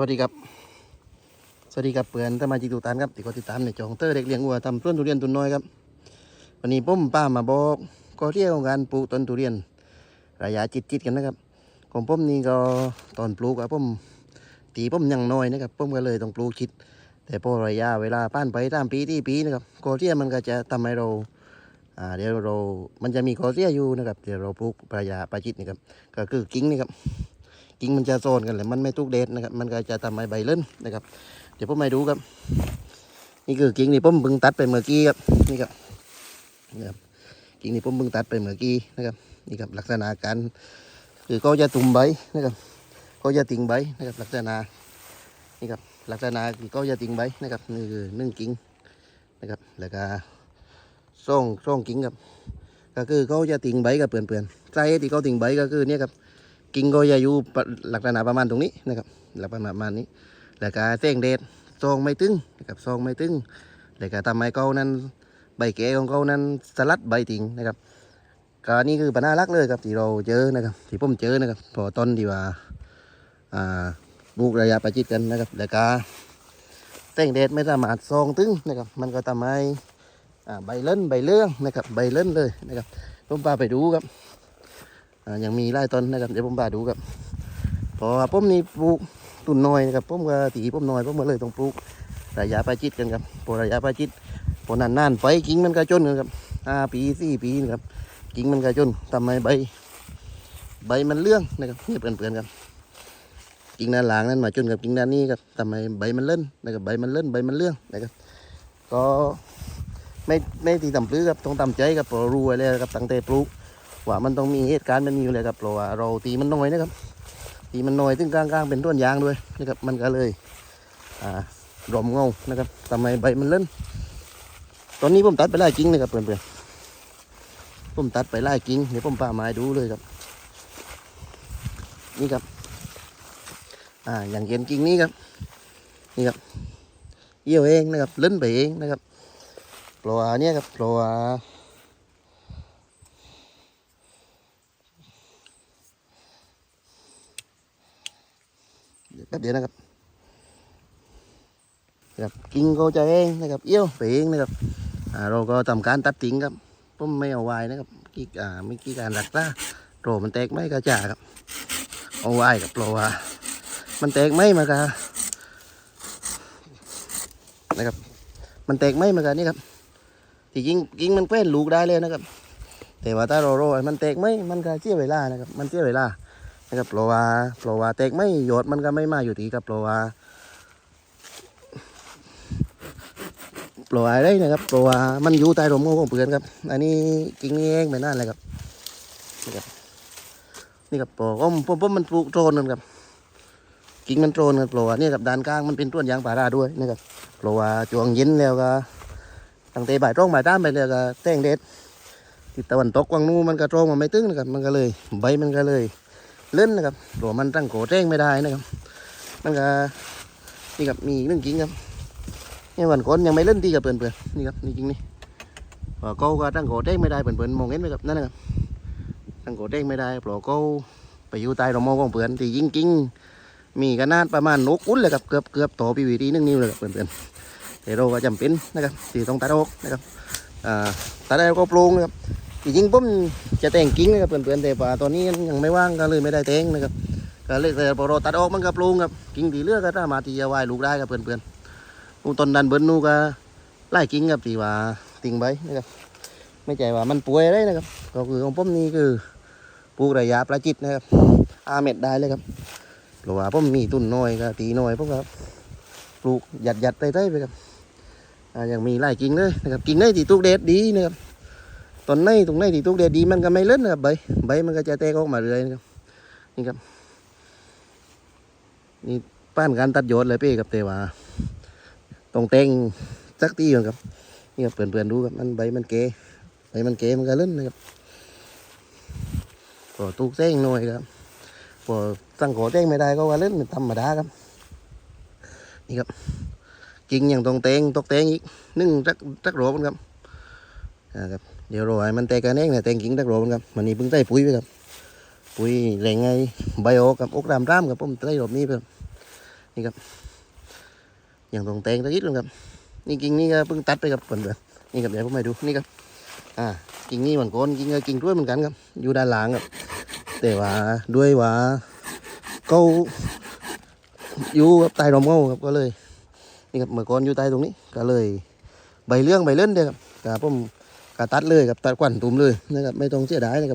วัสดีครับ สวัสดีครับเพื่อนสมาชิกทุกท่านครับที่กดติดตามในจองเตอร์เด็กเลี้ยงวัวทำสวนทุเรียนตุนน้อยครับ วันนี้ผมป้ามาบอกก็เรียกงการปลูกต้นทุเรียน ระยะจิตจิตกันนะครับ ของผมนี่ก็ตอนปลูกอะผมตีผมยังน้อยนะครับผมก็เลยต้องปลูกชิด แต่พอระยะเวลาผ่านไปตามปีที่ปีนะครับก็เรียมันก็จะทำให้เราอ่าเดี๋ยวเรา มันจะมีกอเรียอยู่นะครับเดี๋ยวเราปลูกระยะประชิดนะครับก็คือกิ้งนี่ครับ กิ่งมันจะโซนกันเลยมันไม่ทุกเดทนะครับ มันก็จะทำให้ใบเล่นนะครับ เดี๋ยวผมให้ดูครับ นี่คือกิ่งนี่ผมเพิ่งตัดไปเมื่อกี้ครับ นี่ครับนี่ครับกิ่งนี่ผมเพิ่งตัดไปเมื่อกี้นะครับ นี่ครับลักษณะการคือก็จะตุ่มใบนะครับก็จะติ่งใบนะครับ ลักษณะนี่ครับลักษณะคือก็จะติ่งใบนะครับนี่คือหนึ่งกิ่งนะครับแล้วก็ส่องส่องกิ่งครับ ก็คือเขาจะติ่งใบกับเปลื่อนๆใจที่เขาติ่งใบก็คือเนี่ยครับ กิ่งก็จะอยู่ปะลักษณะประมาณตรงนี้นะครับหลักษณะประมาณนี้ แล้วก็แสงแดดซองไม่ตึงนะครับซองไม่ตึงแล้วก็ทำให้เขานั้นใบแก่ของเขานั้นสลัดใบทิ้งนะครับก็นี่คือปัญหาหลักเลยครับที่เราเจอนะครับที่ผมเจอนะครับพอต้นที่ว่าอ่าปลูกระยะประชิดกันนะครับแล้วก็แสงแดดไม่สามารถซองตึงนะครับมันก็ทำให้อ่ใบเล่นใบเลื่องนะครับใบเล่นเลยนะครับผมพาไปดูครับ อ่ายังมีไล่ต้นนะครับเดี๋ยวผมพาดูครับพอผมนี่ปลูกตุ่นน้อยนะครับผมก็ตีผมน้อยผมก็เลยต้องปลูกระยะประชิดกันครับพอระยะประชิดพอนานๆไปกิ่งมันก็จนครับห้าปีสี่ปีนะครับกิ่งมันก็จนทำให้ใบ ใบมันเลื่องนะครับเนี่ยเพื่อนๆครับกิ่งด้านหลังนั้นมาจนกับกิ่งด้านนี้ครับทำให้ใบมันเลื่อนนะครับใบมันเลื่อนใบมันเลื่องนะครับ ก็ไม่ไม่ตีต่ำปลื้อครับต้องตำใจครับพอรู้ไว้แล้วครับตั้งแต่ปลูก ว่ามันต้องมีเหตุการณ์มันมีอยู่เลยครับเพราะว่าเราตีมันน้อยนะครับ ตีมันน้อยซึ่งกลางๆเป็นต้นยางด้วยนะครับมันก็เลยอ่ารอมเงานะครับทำไมใบมันเล่นตอนนี้ผมตัดไปไล่กิ่งนะครับเพื่อนๆผมตัดไปไล่กิ่งเดี๋ยวผมป่าไม้ดูเลยครับ นี่ครับ อ่าอย่างเย็นกิ่งนี้ครับนี่ครับเยี่ยวเองนะครับเล่นไปเองนะครับเพราะว่าเนี่ยครับเพราะว่ แป๊บเดียวนะครับนะครับกิ่งก็จะเองนะครับเอี้ยวไปเองนะครับอ่าเราก็ทำการตัดทิ้งครับผมไม่เอาไว้นะครับกี่อ่าไม่กี่การรักษาโปรมันแตกไหมก็จ่าครับเอาไว้กับโปรว่ามันแตกไหมมากะนะครับ มันแตกไหมมากะนี่ครับที่จริงจริงมันแกว้นลูกได้เลยนะครับ แต่ว่าถ้าเราโรมันแตกไหมมันก็เสียเวลานะครับ มันเสียเวลา นะครับเพราะว่าเพราะว่าแตกไม่หยดมันก็ไม่มาอยู่ดีครับเพราะว่าเพราะว่าอะไรนะครับเพราะว่ามันอยู่ใต้ร่มเงาของเพื่อนครับ อันนี้กิ่งนี้เองไม่นาเลยครับนี่ครับนี่ครับเพราะผมผมผมมันปลูกโดรนนครับกิ่งมันโดรนครับเพรวาเนี่ยครับด้านกลางมันเป็นต้นยางป่าราด้วยนะครับเพรว่าช่วงเย็นแล้วก็ตั้งแต่บ่ายตรงบ่ายต้ามไปแล้วก็แจ้งเด็ดทิศตะวันตกกวางนู้นมันก็ตรงมาไม่ตึงนะครับมันก็เลย ใบมันก็เลย เล่นนะครับหลวมันตั้งโกแจ้งไม่ได้นะครับ มันก็นี่ครับมีเรื่องจริงครับนี่วันก่อนยังไม่เล่นดีกับเพื่อนๆนี่ครับนี่จริงนี่ว่าเขาก็ตั้งโกแจ้งไม่ได้เพื่อนๆมองเห็นไหมครับนั่นนะครับตั้งโกแจ้งไม่ได้เพราะเขาไปอยู่ใต้ร่มเงาของเพื่อนที่จริงมีขนาดประมาณนกอุ้นเลยครับเกือบเกือบต่อปีวีดีนึงนิ้วเลยครับเพื่อนๆแต่เราก็จำเป็นนะครับที่ต้องตัดออกนะครับอ่าตัดแล้วก็ปรุงนะครับจริงๆผม จะแต่งกิ้งนะครับเพื่อนๆแต่ว่าตอนนี้ยังไม่ว่างก็เลยไม่ได้แต่งนะครับก็เลยแต่พอเราตัดออกมันก็ปรุงครับกิ้งที่เลือกก็สามารถที่จะไหวลูกได้ครับเพื่อนๆอูต้นดันเบิ้ลนูก็ไล่กิ้งครับที่ว่าติ่งใบนะครับไม่ใช่ว่ามันป่วยอะไรนะครับ ก็คือของผมนี่คือปลูกระยะประจิตนะครับอาเม็ดได้เลยครับเพราะว่าผมมีตุนน้อยก็ตีน้อยผมก็ปลูกหยัดหยัดๆได้ๆไปครับอ่ายังมีไล่กิ้งเลยนะครับกิ้งได้ที่ตุกเด็ดดีนะครับ ตอนในตรงในที่ตุกเดียดีมันก็ไม่เล่นนะครับใบใบมันก็จะแตกออกมาเรื่อยนะครับนี่ครับนี่ป้านการตัดยอดเลยเป้ครับแต่ว่าต้องแต่งสักทีก่อนครับนี่ครับเปื่อนๆดูครับมันใบมันเกใบมันเกมันก็เล่นนะครับพอตุกแซงหน่อยครับพอตั้งขอแซงไม่ได้ก็ว่าเล่นธรรมดาครับนี่ครับจริงอย่างต้องแต่งตกแต่งอีกนึ่งจักจักโหลมันครับอ่าครับ เดี๋ยวรอให้มันแตกกันเองนี่ยแตงกิ่งตะโกรนครับมันนี่เพิ่งใส่ปุ๋ยไปครับ ปุ๋ยแรงไงไบโอกับอกรามรามครับผมใส่รอบนี้ไปครับนี่ครับอย่างตรงแตงตะกี้เลยครับ นี่กิ่งนี่ก็เพิ่งตัดไปครับเพื่อนๆนี่ครับเดี๋ยวผมให้ดูนี่ครับอ่ากิ่งนี่เหมือนกันกิ่งก็กิ่งด้วยเหมือนกันครับ อยู่ด้านหลังครับ แต่ว่าด้วยว่าเขาอยู่กับใต้ร่มเงาครับก็เลย นี่ครับเมื่อก่อนอยู่ใต้ตรงนี้ ก็เลย ใบเรื่องใบเล่นเดียวครับกาผม ก็ตัดเลยครับตัดกวันตุ่มเลยนะครับไม่ต้องเสียดายนะครับ